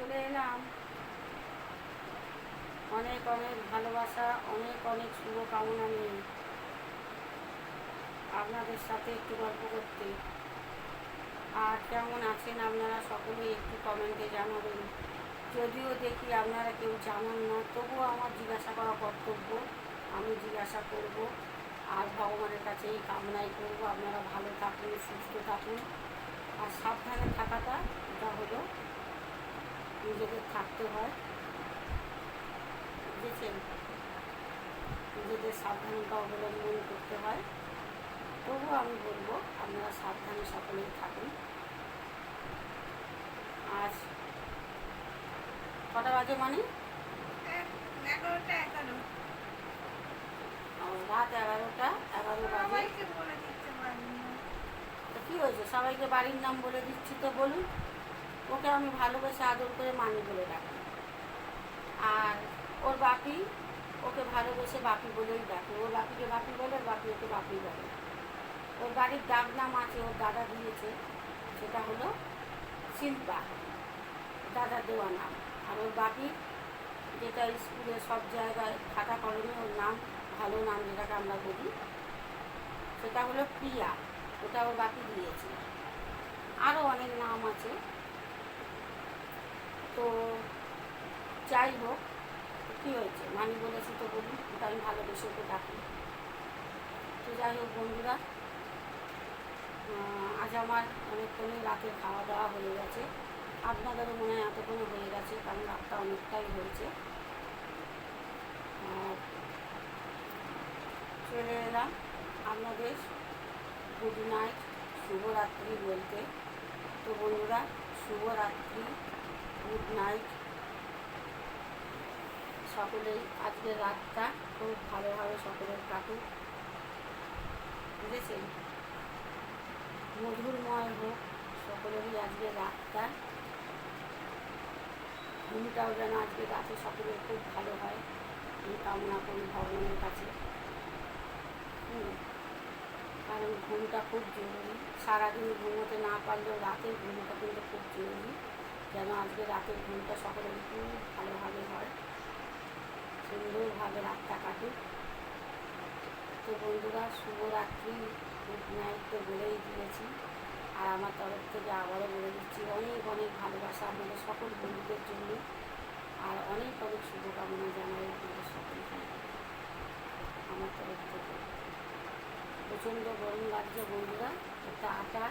চলে এলাম। অনেক অনেক ভালোবাসা, অনেক অনেক শুভকামনা নিয়ে আপনাদের সাথে একটু গল্প করতে। আর কেমন আছেন আপনারা সকলেই একটু কমেন্টে জানাবেন। যদিও দেখি আপনারা কেউ জানান না, তবুও আমার জিজ্ঞাসা করা কর্তব্য, আমি জিজ্ঞাসা করব। আর ভগবানের কাছে এই কামনাই করব, আপনারা ভালো থাকুন, সুস্থ থাকুন, আর সাবধানে থাকাটা নিজেদের থাকতে হয়। বুঝেছেন? নিজেদের সাবধানতা অবলম্বন করতে হয়। তবুও আমি বলব আপনারা সাবধানে সকলেই থাকুন। আজ কটা বাজে মানে রাত এগারোটা এগারো বাজে। কী হয়েছে? সবাইকে বাড়ির নাম বলে দিচ্ছি তো বলুন। ওকে আমি ভালোবেসে আদর করে মানি বলে ডাকি আর ওর বাপি ওকে ভালোবেসে বাপি বলেই ডাকে। ওর বাপিকে বাপি বলে, ওর বাপি ওকে বাপি বলে। ওর বাড়ির ডাক নাম আছে, ওর দাদা দিয়েছে। সেটা হলো শিল্পা, দাদা দেওয়া নাম। আর ওর বাপি যেটা স্কুলে সব জায়গায় খাতা কলমে ওর নাম, ভালো নাম যেটাকে আমরা বলি, সেটা হলো প্রিয়া। ওটা ওর বাপি দিয়েছে। আরও অনেক নাম আছে। তো যাই হোক, কী হয়েছে? মানি বলেছি তো বলি ওটা আমি ভালোবেসে ওকে ডাকি। তো যাই হোক বন্ধুরা আজ আমার অনেকক্ষণই রাতে খাওয়া দাওয়া হয়ে গেছে। আপনাদেরও মনে হয় এতক্ষণে হয়ে গেছে, কারণ রাতটা অনেকটাই হয়েছে। চলে এলাম আপনাদের গুড নাইট শুভরাত্রি বলতে। তো বন্ধুরা, শুভরাত্রি। Good night. সকলেই আজকের রাতটা খুব ভালোভাবে সকলের কাটুক। বুঝেছেন? মধুরময় হোক, সকলেরই আজকের রাতটা। ঘুমটাও যেন আজকে রাতে সকলের খুব ভালো হয়। এই কামনা করি ভগবানের কাছে। কারণ ঘুমটা খুব জরুরি। সারাদিন ঘুমোতে না পারলেও রাতের ঘুমটা কিন্তু খুব জরুরি। যেন আজকে রাতের ঘুমটা সকলের খুব ভালোভাবে হয়। সুন্দরভাবে রাতটা কাটুক। তো বন্ধুরা, শুভরাত্রি। গুড নাইট তো বলেই দিয়েছি। আর আমার তরফ থেকে আবারও বলে দিচ্ছি, অনেক অনেক ভালোবাসা আপনাদের সকল বন্ধুদের জন্য। আর অনেক অনেক শুভকামনা জানাই আপনাদের সকলকে। আমার তরফ থেকে। প্রচণ্ড গরম লাগছে বন্ধুরা। একটা আটা